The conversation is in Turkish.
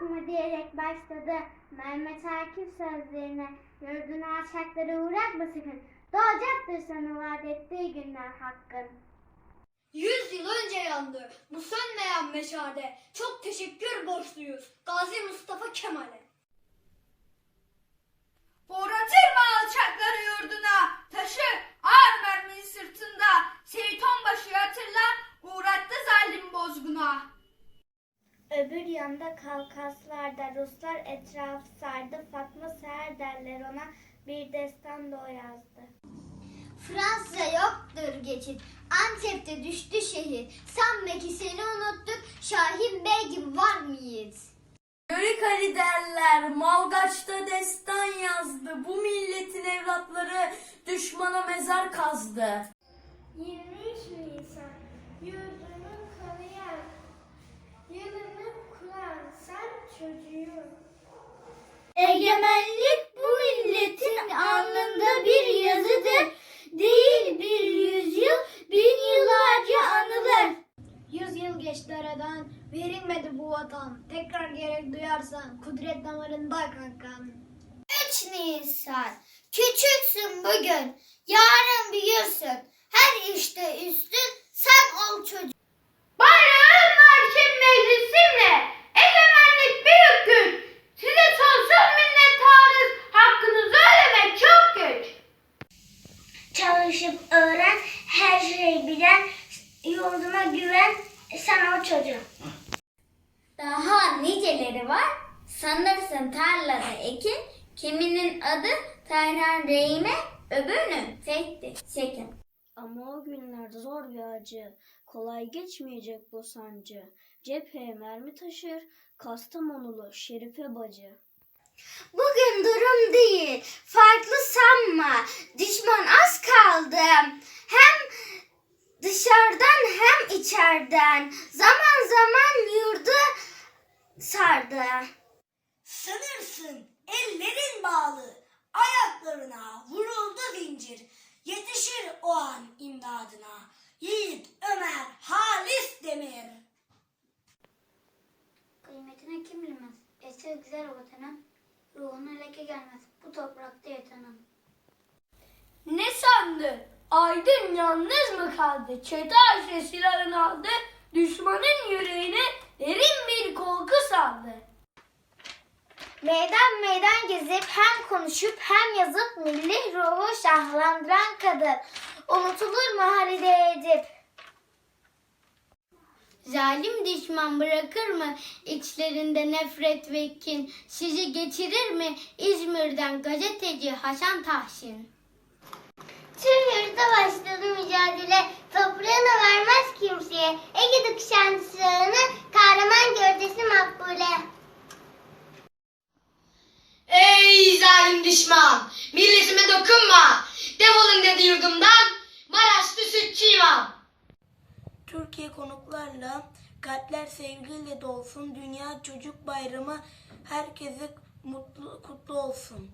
mu diyerek başladı. Mehmet Akif sözlerine yurdunu alçaklara uğratma sakın. Doğacaktır sana vaat ettiği günler hakkın. Yüz yıl önce yandı bu sönmeyen meşale. Çok teşekkür borçluyuz Gazi Mustafa Kemal'e. Öbür yanda Kavkaslarda Ruslar etrafı sardı. Fatma Seher derler ona bir destan da o yazdı. Fransa yoktur geçit. Antep'te düştü şehir. Sanma ki seni unuttuk. Şahin Bey gibi var mıyız? Yörük Ali derler, Malgaç'ta destan yazdı. Bu milletin evlatları düşmana mezar kazdı. 23 Nisan yurdumun kanayan yılını kuran sen çocuğum. Egemenlik bu milletin alnında bir yazıdır. Değil bir yüzyıl, bin yıllarca anılır. Yüz yıl geçti aradan, verilmedi bu vatan. Tekrar gerek duyarsan, kudret damarında kankan. 3 Nisan küçüksün bugün, yarın büyürsün. Her işte üstün sen ol çocuk. Yurduna güven, sen o çocuk. Daha niceleri var, sanırsın tarlada ekin, kiminin adı Terhan Reyme, öbürünün Fethi Sekin. Ama o günler zor bir acı. Kolay geçmeyecek bu sancı. Cepheye mermi taşır. Kastamonulu Şerife bacı. Bugün durum değil, farklı sanma, düşman az kaldı. Dışarıdan hem içeriden, zaman zaman yurdu sardı. Sanırsın ellerin bağlı, ayaklarına vuruldu zincir. Yetişir o an imdadına. Yiğit Ömer Halis Demir. Kıymetine kim bilmez, eski güzel vatanın, ruhuna leke gelmez, bu toprakta yatanın. Ne sandın? Aydın yalnız mı kaldı? Çete Ayşe silahını aldı. Düşmanın yüreğine derin bir korku saldı. Meydan meydan gezip hem konuşup hem yazıp milli ruhu şahlandıran kadın. Unutulur mu Halide Edip? Zalim düşman bırakır mı içlerinde nefret ve kin? Sizi geçirir mi İzmir'den gazeteci Hasan Tahsin? Tüm yurtta başladı mücadele, toprağını vermez kimseye. Ege'de kuşandı silahını, kahraman gövdesi makbule. Ey zalim düşman! Milletime dokunma! Defolun dedi yurdumdan! Maraşlı sütçü imam! Türkiye konuklarla kalpler sevgiyle dolsun. Dünya Çocuk Bayramı herkese mutlu kutlu olsun.